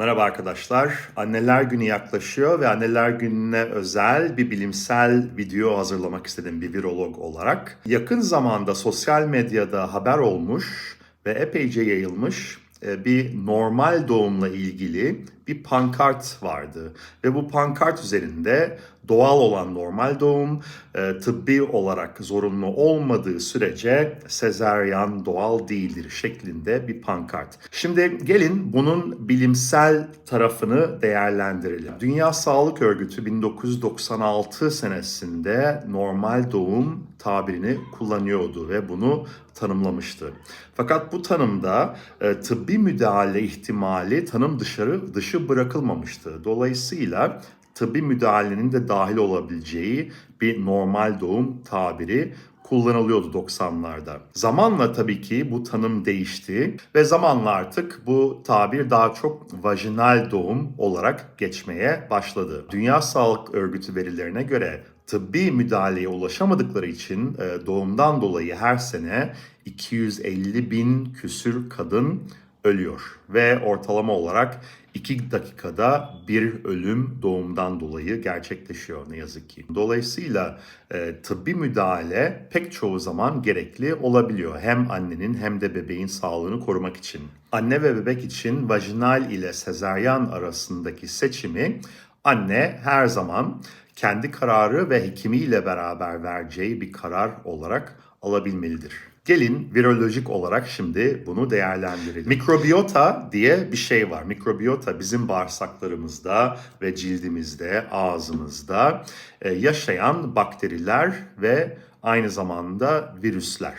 Merhaba arkadaşlar. Anneler Günü yaklaşıyor ve Anneler Günü'ne özel bir bilimsel video hazırlamak istedim bir virolog olarak. Yakın zamanda sosyal medyada haber olmuş ve epeyce yayılmış e, bir normal doğumla ilgili bir pankart vardı. Ve bu pankart üzerinde doğal olan normal doğum, e, tıbbi olarak zorunlu olmadığı sürece sezaryen doğal değildir şeklinde bir pankart. Şimdi gelin bunun bilimsel tarafını değerlendirelim. Dünya Sağlık Örgütü 1996 senesinde normal doğum tabirini kullanıyordu ve bunu tanımlamıştı. Fakat bu tanımda e, tıbbi müdahale ihtimali tanım dışarı dışı bırakılmamıştı. Dolayısıyla tıbbi müdahalenin de dahil olabileceği bir normal doğum tabiri kullanılıyordu 90'larda. Zamanla tabii ki bu tanım değişti ve zamanla artık bu tabir daha çok vajinal doğum olarak geçmeye başladı. Dünya Sağlık Örgütü verilerine göre tıbbi müdahaleye ulaşamadıkları için e, doğumdan dolayı her sene 250 bin küsür kadın ölüyor ve ortalama olarak 2 dakikada bir ölüm doğumdan dolayı gerçekleşiyor ne yazık ki. Dolayısıyla e, tıbbi müdahale pek çoğu zaman gerekli olabiliyor. Hem annenin hem de bebeğin sağlığını korumak için. Anne ve bebek için vajinal ile sezaryen arasındaki seçimi anne her zaman kendi kararı ve hekimiyle beraber vereceği bir karar olarak alabilmelidir. Gelin virolojik olarak şimdi bunu değerlendirelim. Mikrobiyota diye bir şey var. Mikrobiyota bizim bağırsaklarımızda ve cildimizde, ağzımızda e, yaşayan bakteriler ve aynı zamanda virüsler.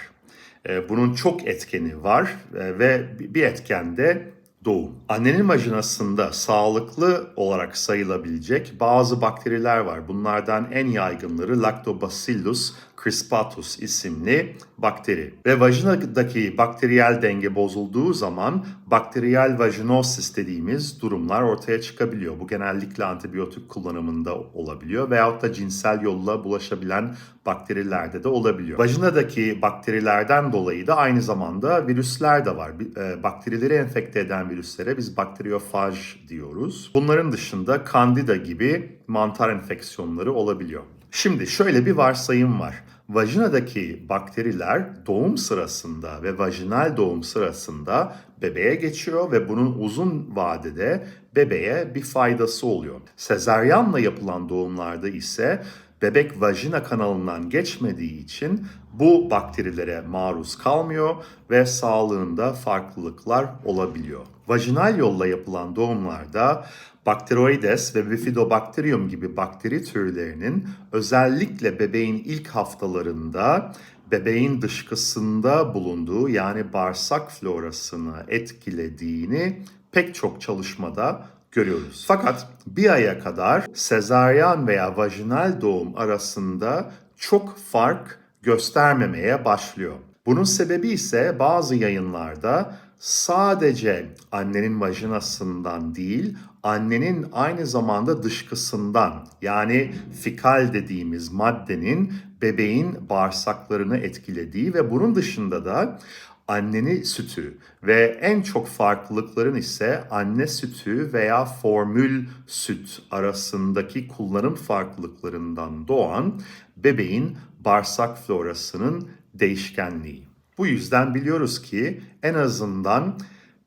E, bunun çok etkeni var e, ve bir etken de doğum. Annenin vajinasında sağlıklı olarak sayılabilecek bazı bakteriler var. Bunlardan en yaygınları Lactobacillus crispatus isimli bakteri. Ve vajinadaki bakteriyel denge bozulduğu zaman bakteriyel vajinosis dediğimiz durumlar ortaya çıkabiliyor. Bu genellikle antibiyotik kullanımında olabiliyor veyahut da cinsel yolla bulaşabilen bakterilerde de olabiliyor. Vajinadaki bakterilerden dolayı da aynı zamanda virüsler de var. E, bakterileri enfekte eden virüslere biz bakteriyofaj diyoruz. Bunların dışında kandida gibi mantar enfeksiyonları olabiliyor. Şimdi şöyle bir varsayım var. Vajinadaki bakteriler doğum sırasında ve vajinal doğum sırasında bebeğe geçiyor ve bunun uzun vadede bebeğe bir faydası oluyor. Sezaryenle yapılan doğumlarda ise bebek vajina kanalından geçmediği için bu bakterilere maruz kalmıyor ve sağlığında farklılıklar olabiliyor. Vajinal yolla yapılan doğumlarda Bacteroides ve Bifidobacterium gibi bakteri türlerinin özellikle bebeğin ilk haftalarında bebeğin dışkısında bulunduğu yani bağırsak florasını etkilediğini pek çok çalışmada görüyoruz. Fakat bir aya kadar sezaryen veya vajinal doğum arasında çok fark göstermemeye başlıyor. Bunun sebebi ise bazı yayınlarda sadece annenin vajinasından değil, annenin aynı zamanda dışkısından yani fikal dediğimiz maddenin bebeğin bağırsaklarını etkilediği ve bunun dışında da anneni sütü ve en çok farklılıkların ise anne sütü veya formül süt arasındaki kullanım farklılıklarından doğan bebeğin bağırsak florasının değişkenliği. Bu yüzden biliyoruz ki en azından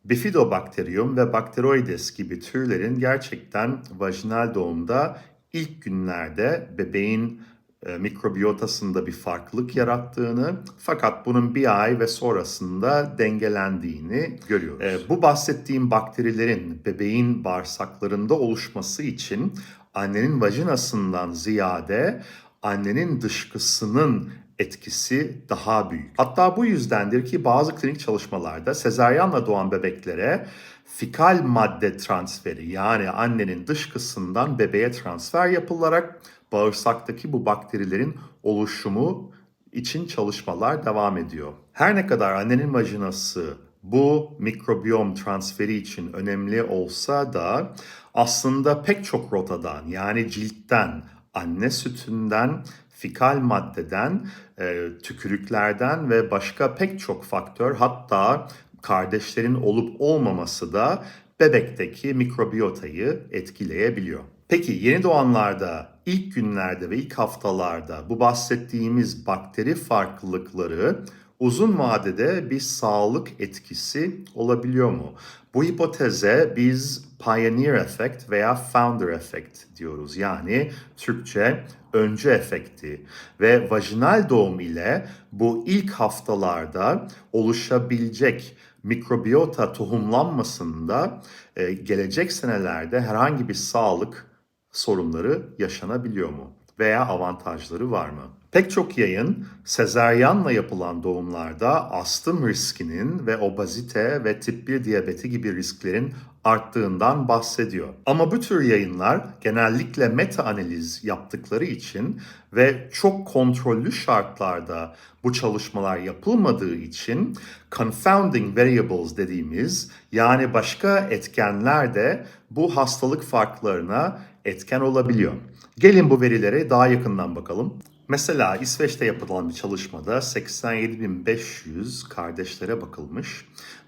Bifidobakterium ve Bacteroides gibi türlerin gerçekten vajinal doğumda ilk günlerde bebeğin e, mikrobiyotasında bir farklılık yarattığını fakat bunun bir ay ve sonrasında dengelendiğini görüyoruz. E, bu bahsettiğim bakterilerin bebeğin bağırsaklarında oluşması için annenin vajinasından ziyade annenin dışkısının etkisi daha büyük. Hatta bu yüzdendir ki bazı klinik çalışmalarda sezaryenle doğan bebeklere fikal madde transferi yani annenin dışkısından bebeğe transfer yapılarak bağırsaktaki bu bakterilerin oluşumu için çalışmalar devam ediyor. Her ne kadar annenin vajinası bu mikrobiyom transferi için önemli olsa da aslında pek çok rotadan yani ciltten, anne sütünden fikal maddeden, e, tükürüklerden ve başka pek çok faktör hatta kardeşlerin olup olmaması da bebekteki mikrobiyotayı etkileyebiliyor. Peki yeni doğanlarda ilk günlerde ve ilk haftalarda bu bahsettiğimiz bakteri farklılıkları uzun vadede bir sağlık etkisi olabiliyor mu? Bu hipoteze biz pioneer effect veya founder effect diyoruz. Yani Türkçe öncü efekti ve vajinal doğum ile bu ilk haftalarda oluşabilecek mikrobiyota tohumlanmasında e, gelecek senelerde herhangi bir sağlık sorunları yaşanabiliyor mu? Veya avantajları var mı? Pek çok yayın sezaryenle yapılan doğumlarda astım riskinin ve obezite ve tip 1 diyabeti gibi risklerin arttığından bahsediyor. Ama bu tür yayınlar genellikle meta analiz yaptıkları için ve çok kontrollü şartlarda bu çalışmalar yapılmadığı için confounding variables dediğimiz yani başka etkenler de bu hastalık farklarına etken olabiliyor. Gelin bu verilere daha yakından bakalım. Mesela İsveç'te yapılan bir çalışmada 87.500 kardeşlere bakılmış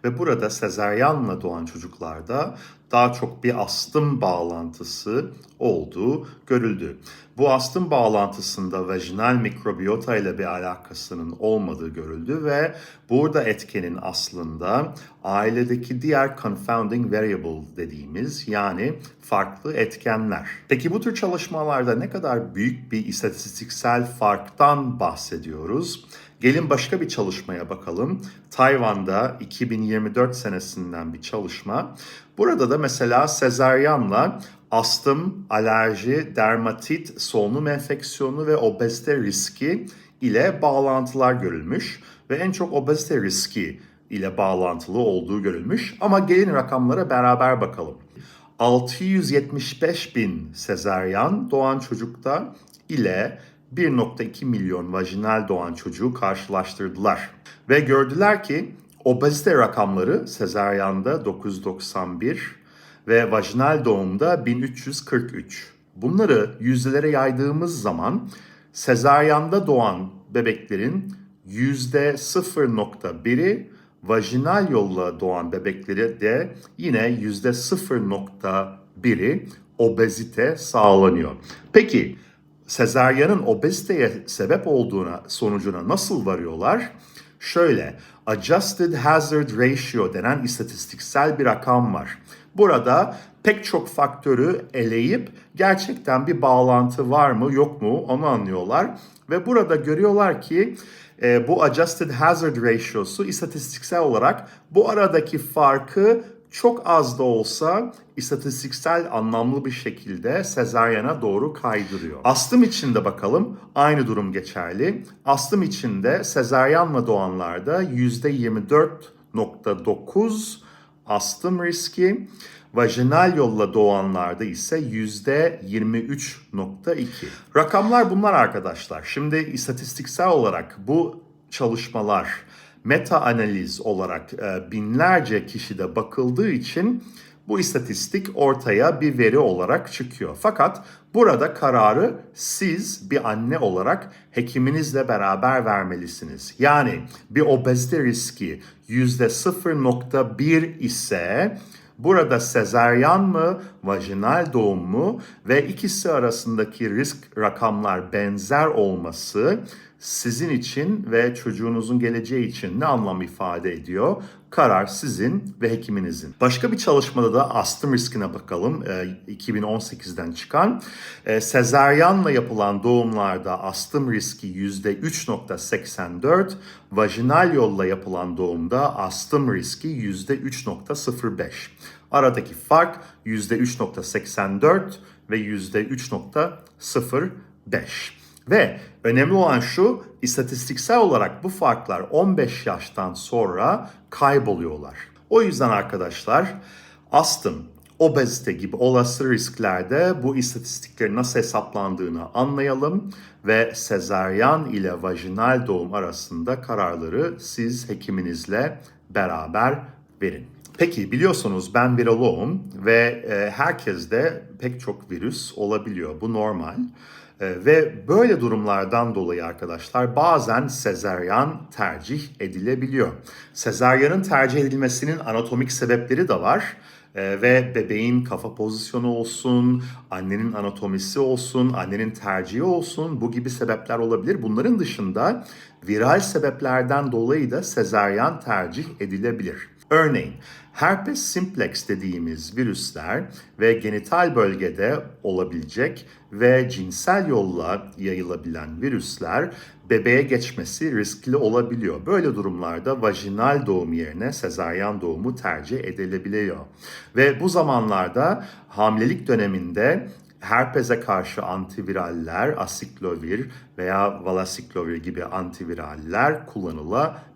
ve burada sezaryenle doğan çocuklarda daha çok bir astım bağlantısı olduğu görüldü. Bu astım bağlantısında vajinal mikrobiyota ile bir alakasının olmadığı görüldü ve burada etkenin aslında ailedeki diğer confounding variable dediğimiz yani farklı etkenler. Peki bu tür çalışmalarda ne kadar büyük bir istatistiksel farktan bahsediyoruz? Gelin başka bir çalışmaya bakalım. Tayvan'da 2024 senesinden bir çalışma. Burada da mesela sezaryenla astım, alerji, dermatit, solunum enfeksiyonu ve obezite riski ile bağlantılar görülmüş ve en çok obezite riski ile bağlantılı olduğu görülmüş. Ama gelin rakamlara beraber bakalım. 675 bin sezaryen doğan çocukta ile 1.2 milyon vajinal doğan çocuğu karşılaştırdılar. Ve gördüler ki obezite rakamları sezaryanda 991 ve vajinal doğumda 1343. Bunları yüzdelere yaydığımız zaman sezaryanda doğan bebeklerin yüzde 0.1'i vajinal yolla doğan bebekleri de yine yüzde 0.1'i obezite sağlanıyor. Peki sezaryanın obeziteye sebep olduğuna sonucuna nasıl varıyorlar? Şöyle, Adjusted Hazard Ratio denen istatistiksel bir rakam var. Burada pek çok faktörü eleyip gerçekten bir bağlantı var mı yok mu onu anlıyorlar. Ve burada görüyorlar ki e, bu Adjusted Hazard Ratio'su istatistiksel olarak bu aradaki farkı çok az da olsa istatistiksel anlamlı bir şekilde sezaryana doğru kaydırıyor. Astım için de bakalım aynı durum geçerli. Astım için de sezaryenle doğanlarda %24.9 astım riski, vajinal yolla doğanlarda ise %23.2. Rakamlar bunlar arkadaşlar. Şimdi istatistiksel olarak bu çalışmalar meta analiz olarak e, binlerce kişide bakıldığı için bu istatistik ortaya bir veri olarak çıkıyor. Fakat burada kararı siz bir anne olarak hekiminizle beraber vermelisiniz. Yani bir obezite riski %0.1 ise Burada sezeryan mı, vajinal doğum mu ve ikisi arasındaki risk rakamlar benzer olması sizin için ve çocuğunuzun geleceği için ne anlam ifade ediyor? Karar sizin ve hekiminizin. Başka bir çalışmada da astım riskine bakalım. 2018'den çıkan. Sezaryanla yapılan doğumlarda astım riski %3.84, vajinal yolla yapılan doğumda astım riski %3.05. Aradaki fark %3.84 ve %3.05. Ve önemli olan şu, istatistiksel olarak bu farklar 15 yaştan sonra kayboluyorlar. O yüzden arkadaşlar astım, obezite gibi olası risklerde bu istatistiklerin nasıl hesaplandığını anlayalım ve sezaryen ile vajinal doğum arasında kararları siz hekiminizle beraber verin. Peki biliyorsunuz ben viroloğum ve e, herkeste pek çok virüs olabiliyor. Bu normal. E, ve böyle durumlardan dolayı arkadaşlar bazen sezaryen tercih edilebiliyor. Sezaryanın tercih edilmesinin anatomik sebepleri de var. Ee, ve bebeğin kafa pozisyonu olsun, annenin anatomisi olsun, annenin tercihi olsun bu gibi sebepler olabilir. Bunların dışında viral sebeplerden dolayı da sezaryen tercih edilebilir. Örneğin herpes simplex dediğimiz virüsler ve genital bölgede olabilecek ve cinsel yolla yayılabilen virüsler bebeğe geçmesi riskli olabiliyor. Böyle durumlarda vajinal doğum yerine sezaryen doğumu tercih edilebiliyor. Ve bu zamanlarda hamilelik döneminde herpese karşı antiviraller, asiklovir veya valasiklovir gibi antiviraller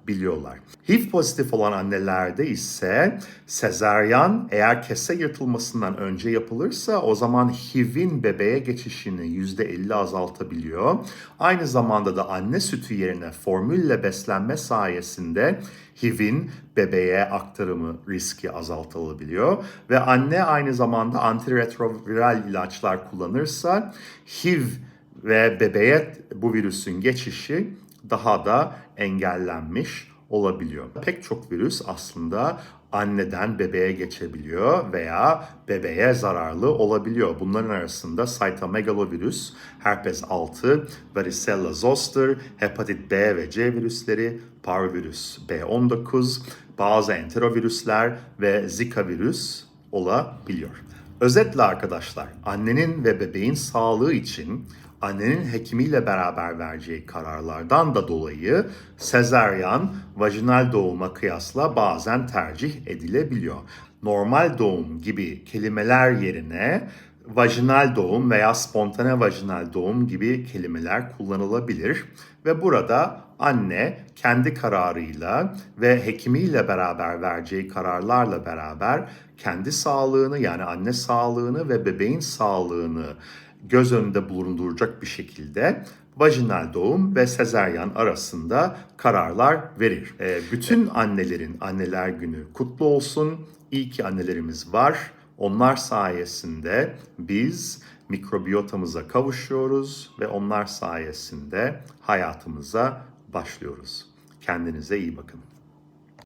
kullanılabiliyorlar. HIV pozitif olan annelerde ise sezaryen eğer kese yırtılmasından önce yapılırsa o zaman HIV'in bebeğe geçişini %50 azaltabiliyor. Aynı zamanda da anne sütü yerine formülle beslenme sayesinde HIV'in bebeğe aktarımı riski azaltılabiliyor ve anne aynı zamanda antiretroviral ilaçlar kullanırsa HIV ve bebeğe bu virüsün geçişi daha da engellenmiş olabiliyor. Pek çok virüs aslında anneden bebeğe geçebiliyor veya bebeğe zararlı olabiliyor. Bunların arasında cytomegalovirüs, herpes 6, varicella zoster, hepatit B ve C virüsleri, parvovirüs B19, bazı enterovirüsler ve zika virüs olabiliyor. Özetle arkadaşlar, annenin ve bebeğin sağlığı için annenin hekimiyle beraber vereceği kararlardan da dolayı sezaryen vajinal doğuma kıyasla bazen tercih edilebiliyor. Normal doğum gibi kelimeler yerine vajinal doğum veya spontane vajinal doğum gibi kelimeler kullanılabilir ve burada anne kendi kararıyla ve hekimiyle beraber vereceği kararlarla beraber kendi sağlığını yani anne sağlığını ve bebeğin sağlığını göz önünde bulunduracak bir şekilde vajinal doğum ve sezeryan arasında kararlar verir. Ee, bütün annelerin anneler günü kutlu olsun. İyi ki annelerimiz var. Onlar sayesinde biz mikrobiyotamıza kavuşuyoruz ve onlar sayesinde hayatımıza başlıyoruz. Kendinize iyi bakın.